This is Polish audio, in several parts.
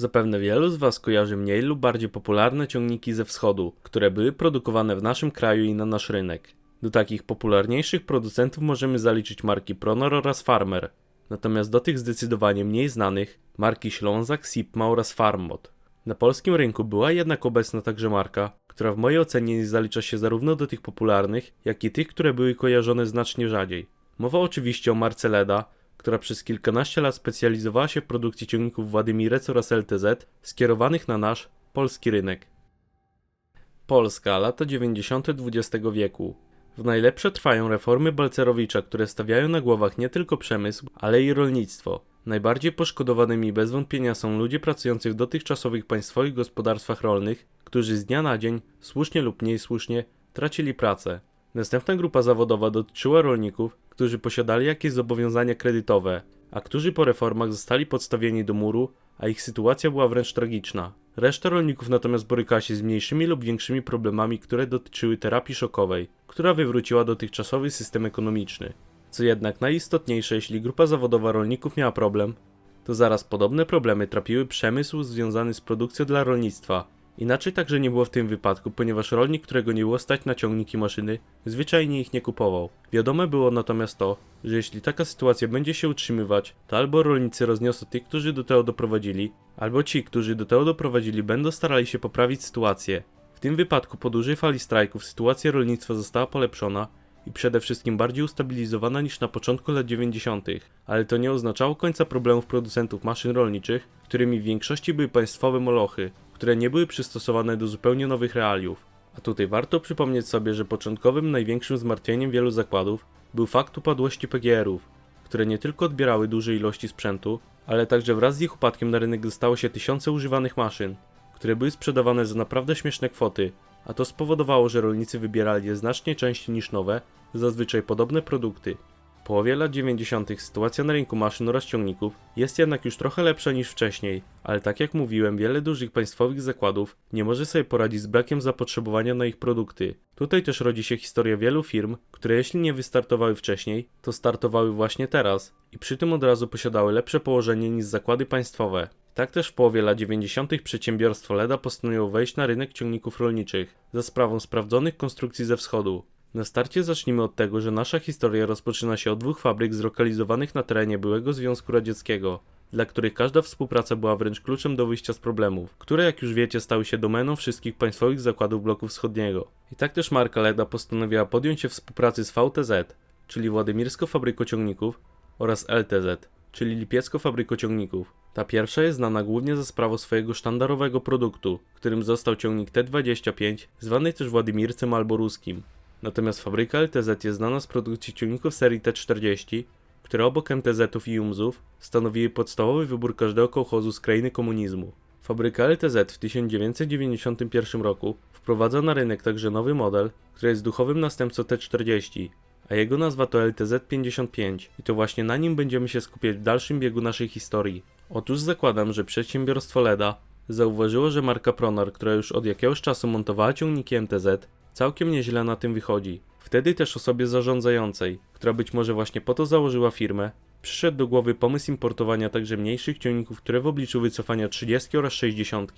Zapewne wielu z Was kojarzy mniej lub bardziej popularne ciągniki ze wschodu, które były produkowane w naszym kraju i na nasz rynek. Do takich popularniejszych producentów możemy zaliczyć marki Pronor oraz Farmer, natomiast do tych zdecydowanie mniej znanych marki Ślązak, Sipma oraz Farmod. Na polskim rynku była jednak obecna także marka, która w mojej ocenie nie zalicza się zarówno do tych popularnych, jak i tych, które były kojarzone znacznie rzadziej. Mowa oczywiście o marce Leda, która przez kilkanaście lat specjalizowała się w produkcji ciągników Władimirec oraz LTZ skierowanych na nasz polski rynek. Polska, lata 90. XX wieku. W najlepsze trwają reformy Balcerowicza, które stawiają na głowach nie tylko przemysł, ale i rolnictwo. Najbardziej poszkodowanymi bez wątpienia są ludzie pracujący w dotychczasowych państwowych gospodarstwach rolnych, którzy z dnia na dzień, słusznie lub mniej słusznie, tracili pracę. Następna grupa zawodowa dotyczyła rolników, którzy posiadali jakieś zobowiązania kredytowe, a którzy po reformach zostali podstawieni do muru, a ich sytuacja była wręcz tragiczna. Reszta rolników natomiast borykała się z mniejszymi lub większymi problemami, które dotyczyły terapii szokowej, która wywróciła dotychczasowy system ekonomiczny. Co jednak najistotniejsze, jeśli grupa zawodowa rolników miała problem, to zaraz podobne problemy trapiły przemysł związany z produkcją dla rolnictwa. Inaczej także nie było w tym wypadku, ponieważ rolnik, którego nie było stać na ciągniki maszyny, zwyczajnie ich nie kupował. Wiadome było natomiast to, że jeśli taka sytuacja będzie się utrzymywać, to albo rolnicy rozniosą tych, którzy do tego doprowadzili, albo ci, którzy do tego doprowadzili, będą starali się poprawić sytuację. W tym wypadku po dużej fali strajków sytuacja rolnictwa została polepszona i przede wszystkim bardziej ustabilizowana niż na początku lat 90., ale to nie oznaczało końca problemów producentów maszyn rolniczych, którymi w większości były państwowe molochy, które nie były przystosowane do zupełnie nowych realiów. A tutaj warto przypomnieć sobie, że początkowym największym zmartwieniem wielu zakładów był fakt upadłości PGR-ów, które nie tylko odbierały duże ilości sprzętu, ale także wraz z ich upadkiem na rynek dostało się tysiące używanych maszyn, które były sprzedawane za naprawdę śmieszne kwoty, a to spowodowało, że rolnicy wybierali je znacznie częściej niż nowe, zazwyczaj podobne produkty. Połowie lat 90. sytuacja na rynku maszyn oraz ciągników jest jednak już trochę lepsza niż wcześniej, ale tak jak mówiłem, wiele dużych państwowych zakładów nie może sobie poradzić z brakiem zapotrzebowania na ich produkty. Tutaj też rodzi się historia wielu firm, które jeśli nie wystartowały wcześniej, to startowały właśnie teraz i przy tym od razu posiadały lepsze położenie niż zakłady państwowe. Tak też w połowie lat 90. przedsiębiorstwo LEDA postanowiło wejść na rynek ciągników rolniczych za sprawą sprawdzonych konstrukcji ze wschodu. Na starcie zacznijmy od tego, że nasza historia rozpoczyna się od dwóch fabryk zlokalizowanych na terenie byłego Związku Radzieckiego, dla których każda współpraca była wręcz kluczem do wyjścia z problemów, które jak już wiecie stały się domeną wszystkich państwowych zakładów bloku wschodniego. I tak też marka LEDA postanowiła podjąć się współpracy z VTZ, czyli Władymirską Fabryką Ciągników oraz LTZ, czyli Lipiecką Fabryką Ciągników. Ta pierwsza jest znana głównie za sprawą swojego sztandarowego produktu, którym został ciągnik T25, zwany też Władimircem albo Ruskim. Natomiast fabryka LTZ jest znana z produkcji ciągników serii T40, które obok MTZ-ów i UMZ-ów stanowiły podstawowy wybór każdego kołchozu z krainy komunizmu. Fabryka LTZ w 1991 roku wprowadza na rynek także nowy model, który jest duchowym następcą T40, a jego nazwa to LTZ-55 i to właśnie na nim będziemy się skupiać w dalszym biegu naszej historii. Otóż zakładam, że przedsiębiorstwo LEDA zauważyło, że marka Pronor, która już od jakiegoś czasu montowała ciągniki MTZ, całkiem nieźle na tym wychodzi. Wtedy też osobie zarządzającej, która być może właśnie po to założyła firmę, przyszedł do głowy pomysł importowania także mniejszych ciągników, które w obliczu wycofania 30 oraz 60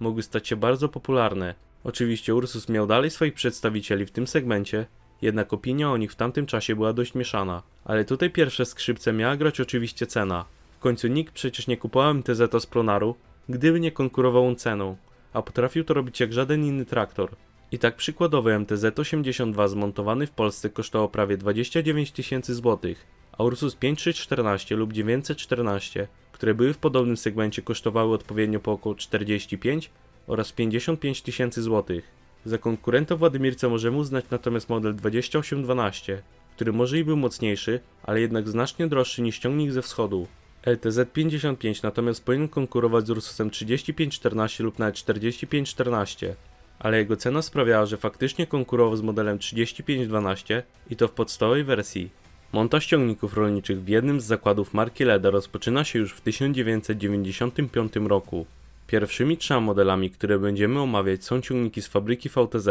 mogły stać się bardzo popularne. Oczywiście Ursus miał dalej swoich przedstawicieli w tym segmencie, jednak opinia o nich w tamtym czasie była dość mieszana. Ale tutaj pierwsze skrzypce miała grać oczywiście cena. W końcu nikt przecież nie kupował MTZ z Pronaru, gdyby nie konkurował on ceną, a potrafił to robić jak żaden inny traktor. I tak przykładowy MTZ-82 zmontowany w Polsce kosztował prawie 29 tysięcy złotych, a Ursus 5314 lub 914, które były w podobnym segmencie kosztowały odpowiednio po około 45 oraz 55 tysięcy złotych. Za konkurenta Władimirca możemy uznać natomiast model 2812, który może i był mocniejszy, ale jednak znacznie droższy niż ciągnik ze wschodu. LTZ-55 natomiast powinien konkurować z Ursusem 3514 lub nawet 4514, ale jego cena sprawiała, że faktycznie konkurował z modelem 3512 i to w podstawowej wersji. Montaż ciągników rolniczych w jednym z zakładów marki Leda rozpoczyna się już w 1995 roku. Pierwszymi trzema modelami, które będziemy omawiać są ciągniki z fabryki VTZ,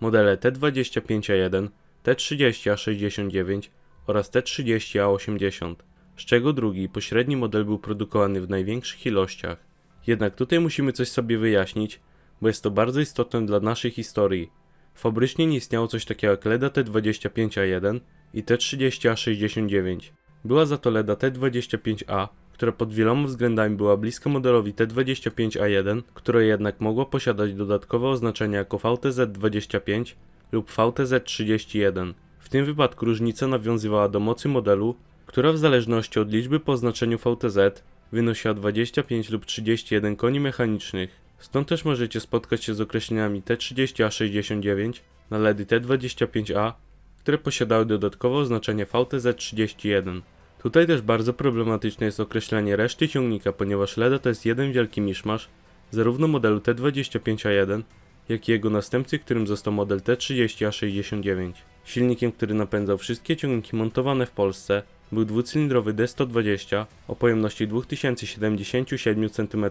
modele T25A1, T30A69 oraz T30A80, z czego drugi, pośredni model był produkowany w największych ilościach. Jednak tutaj musimy coś sobie wyjaśnić, bo jest to bardzo istotne dla naszej historii. Fabrycznie nie istniało coś takiego jak LEDA T25A1 i T30A69. Była za to LEDA T25A, która pod wieloma względami była bliska modelowi T25A1, które jednak mogło posiadać dodatkowe oznaczenia jako VTZ25 lub VTZ31. W tym wypadku różnica nawiązywała do mocy modelu, która w zależności od liczby po oznaczeniu VTZ wynosiła 25 lub 31 koni mechanicznych. Stąd też możecie spotkać się z określeniami T30A69 na LEDy T25A, które posiadały dodatkowe oznaczenie VTZ31. Tutaj też bardzo problematyczne jest określenie reszty ciągnika, ponieważ LEDa to jest jeden wielki miszmasz, zarówno modelu T25A1, jak i jego następcy, którym został model T30A69. Silnikiem, który napędzał wszystkie ciągniki montowane w Polsce, był dwucylindrowy D120 o pojemności 2077 cm.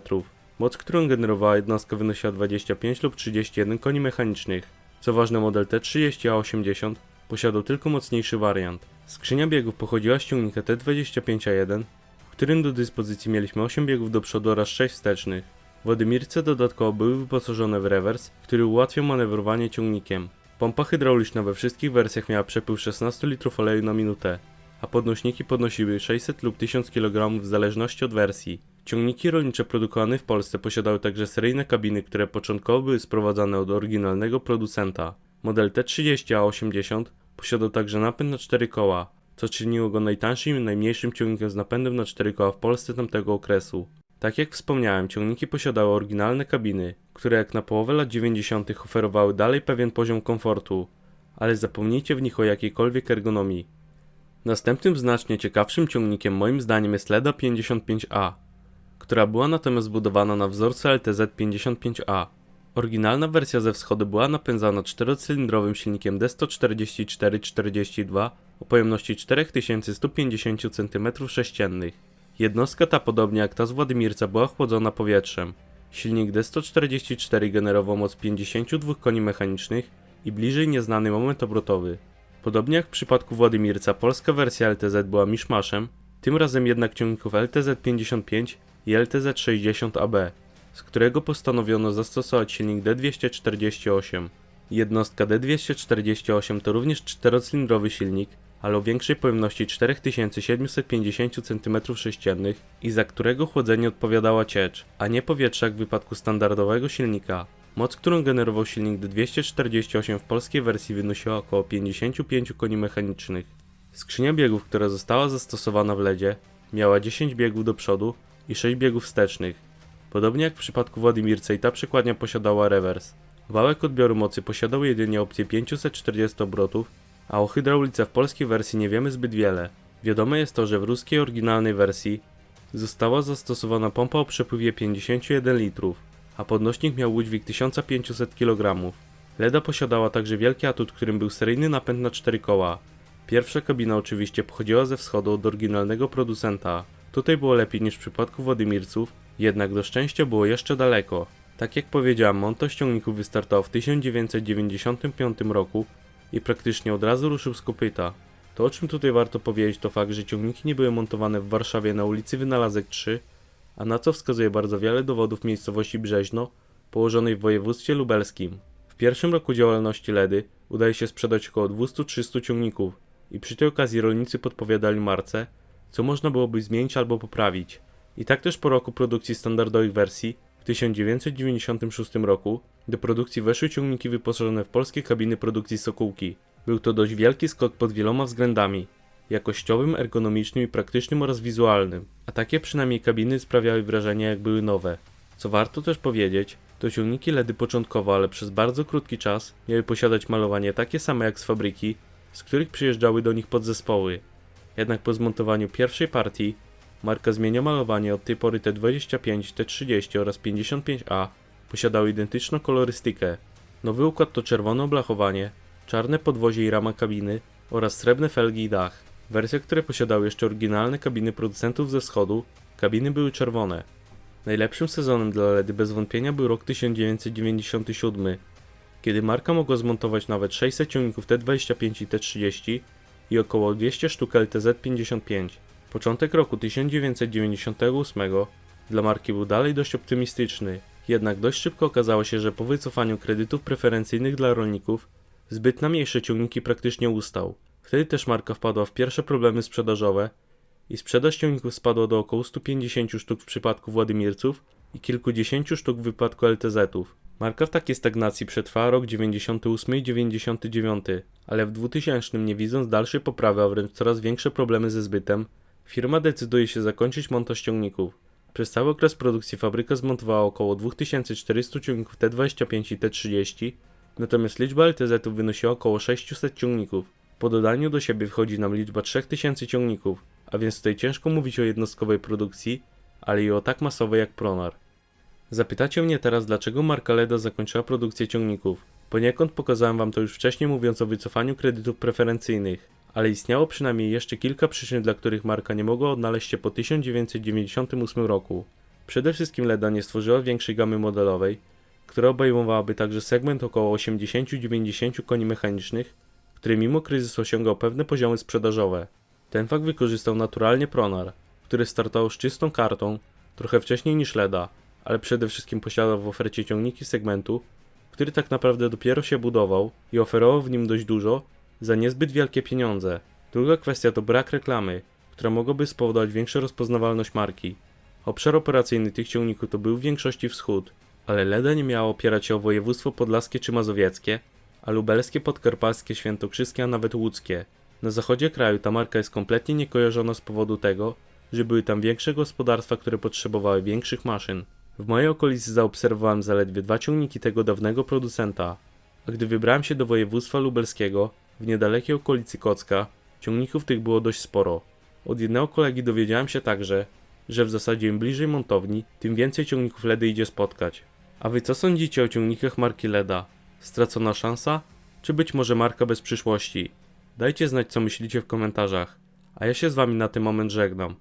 Moc, którą generowała jednostka wynosiła 25 lub 31 koni mechanicznych. Co ważne, model T30A80 posiadał tylko mocniejszy wariant. Skrzynia biegów pochodziła z ciągnika T25A1, w którym do dyspozycji mieliśmy 8 biegów do przodu oraz 6 wstecznych. Wodymirce dodatkowo były wyposażone w rewers, który ułatwiał manewrowanie ciągnikiem. Pompa hydrauliczna we wszystkich wersjach miała przepływ 16 litrów oleju na minutę, a podnośniki podnosiły 600 lub 1000 kg w zależności od wersji. Ciągniki rolnicze produkowane w Polsce posiadały także seryjne kabiny, które początkowo były sprowadzane od oryginalnego producenta. Model T30A80 posiadał także napęd na 4 koła, co czyniło go najtańszym i najmniejszym ciągnikiem z napędem na 4 koła w Polsce tamtego okresu. Tak jak wspomniałem, ciągniki posiadały oryginalne kabiny, które jak na połowę lat 90. oferowały dalej pewien poziom komfortu, ale zapomnijcie w nich o jakiejkolwiek ergonomii. Następnym znacznie ciekawszym ciągnikiem moim zdaniem jest LEDA 55A, która była natomiast zbudowana na wzorcu LTZ 55A. Oryginalna wersja ze wschodu była napędzana czterocylindrowym silnikiem D144-42 o pojemności 4150 cm3. Jednostka ta, podobnie jak ta z Władimirca, była chłodzona powietrzem. Silnik D144 generował moc 52 koni mechanicznych i bliżej nieznany moment obrotowy. Podobnie jak w przypadku Władimirca, polska wersja LTZ była miszmaszem, tym razem jednak ciągników LTZ-55 i LTZ-60AB, z którego postanowiono zastosować silnik D248. Jednostka D248 to również czterocylindrowy silnik, ale o większej pojemności 4750 cm3 i za którego chłodzenie odpowiadała ciecz, a nie powietrze jak w wypadku standardowego silnika. Moc, którą generował silnik D248 w polskiej wersji wynosiła około 55 koni mechanicznych. Skrzynia biegów, która została zastosowana w LEDzie, miała 10 biegów do przodu i 6 biegów wstecznych. Podobnie jak w przypadku Władimirca i ta przekładnia posiadała rewers. Wałek odbioru mocy posiadał jedynie opcję 540 obrotów, a o hydraulice w polskiej wersji nie wiemy zbyt wiele. Wiadome jest to, że w ruskiej oryginalnej wersji została zastosowana pompa o przepływie 51 litrów, a podnośnik miał udźwig 1500 kg. Leda posiadała także wielki atut, którym był seryjny napęd na 4 koła. Pierwsza kabina oczywiście pochodziła ze wschodu od oryginalnego producenta. Tutaj było lepiej niż w przypadku Władimirców, jednak do szczęścia było jeszcze daleko. Tak jak powiedziałem, montaż ciągników wystartował w 1995 roku i praktycznie od razu ruszył z kopyta. To o czym tutaj warto powiedzieć to fakt, że ciągniki nie były montowane w Warszawie na ulicy Wynalazek 3, a na co wskazuje bardzo wiele dowodów miejscowości Brzeźno, położonej w województwie lubelskim. W pierwszym roku działalności LEDy udaje się sprzedać około 200-300 ciągników i przy tej okazji rolnicy podpowiadali marce, co można byłoby zmienić albo poprawić. I tak też po roku produkcji standardowych wersji, w 1996 roku, do produkcji weszły ciągniki wyposażone w polskie kabiny produkcji Sokółki. Był to dość wielki skok pod wieloma względami jakościowym, ergonomicznym i praktycznym oraz wizualnym, a takie przynajmniej kabiny sprawiały wrażenie jak były nowe. Co warto też powiedzieć, to ciągniki LEDy początkowo, ale przez bardzo krótki czas miały posiadać malowanie takie same jak z fabryki, z których przyjeżdżały do nich podzespoły. Jednak po zmontowaniu pierwszej partii marka zmienia malowanie od tej pory T25, T30 oraz 55A posiadały identyczną kolorystykę. Nowy układ to czerwone oblachowanie, czarne podwozie i rama kabiny oraz srebrne felgi i dach. Wersje, które posiadały jeszcze oryginalne kabiny producentów ze wschodu, kabiny były czerwone. Najlepszym sezonem dla LEDy bez wątpienia był rok 1997, kiedy marka mogła zmontować nawet 600 ciągników T25 i T30 i około 200 sztuk LTZ-55. Początek roku 1998 dla marki był dalej dość optymistyczny. Jednak dość szybko okazało się, że po wycofaniu kredytów preferencyjnych dla rolników, zbyt na mniejsze ciągniki praktycznie ustał. Wtedy też marka wpadła w pierwsze problemy sprzedażowe i sprzedaż ciągników spadła do około 150 sztuk w przypadku Władimirców i kilkudziesięciu sztuk w wypadku LTZ-ów. Marka w takiej stagnacji przetrwała rok 98 i 99, ale w 2000 nie widząc dalszej poprawy, a wręcz coraz większe problemy ze zbytem, firma decyduje się zakończyć montaż ciągników. Przez cały okres produkcji fabryka zmontowała około 2400 ciągników T25 i T30, natomiast liczba LTZ-ów wynosiła około 600 ciągników. Po dodaniu do siebie wchodzi nam liczba 3000 ciągników, a więc tutaj ciężko mówić o jednostkowej produkcji, ale i o tak masowej jak Pronar. Zapytacie mnie teraz, dlaczego marka Leda zakończyła produkcję ciągników. Poniekąd pokazałem wam to już wcześniej mówiąc o wycofaniu kredytów preferencyjnych, ale istniało przynajmniej jeszcze kilka przyczyn, dla których marka nie mogła odnaleźć się po 1998 roku. Przede wszystkim Leda nie stworzyła większej gamy modelowej, która obejmowałaby także segment około 80-90 koni mechanicznych, który mimo kryzysu osiągał pewne poziomy sprzedażowe. Ten fakt wykorzystał naturalnie Pronar, który startował z czystą kartą, trochę wcześniej niż Leda, ale przede wszystkim posiadał w ofercie ciągniki segmentu, który tak naprawdę dopiero się budował i oferował w nim dość dużo za niezbyt wielkie pieniądze. Druga kwestia to brak reklamy, która mogłaby spowodować większą rozpoznawalność marki. Obszar operacyjny tych ciągników to był w większości wschód, ale Leda nie miała opierać się o województwo podlaskie czy mazowieckie, a lubelskie, podkarpackie, świętokrzyskie, a nawet łódzkie. Na zachodzie kraju ta marka jest kompletnie niekojarzona z powodu tego, że były tam większe gospodarstwa, które potrzebowały większych maszyn. W mojej okolicy zaobserwowałem zaledwie dwa ciągniki tego dawnego producenta, a gdy wybrałem się do województwa lubelskiego, w niedalekiej okolicy Kocka, ciągników tych było dość sporo. Od jednego kolegi dowiedziałem się także, że w zasadzie im bliżej montowni, tym więcej ciągników LEDy idzie spotkać. A wy co sądzicie o ciągnikach marki LEDa? Stracona szansa? Czy być może marka bez przyszłości? Dajcie znać co myślicie w komentarzach. A ja się z wami na ten moment żegnam.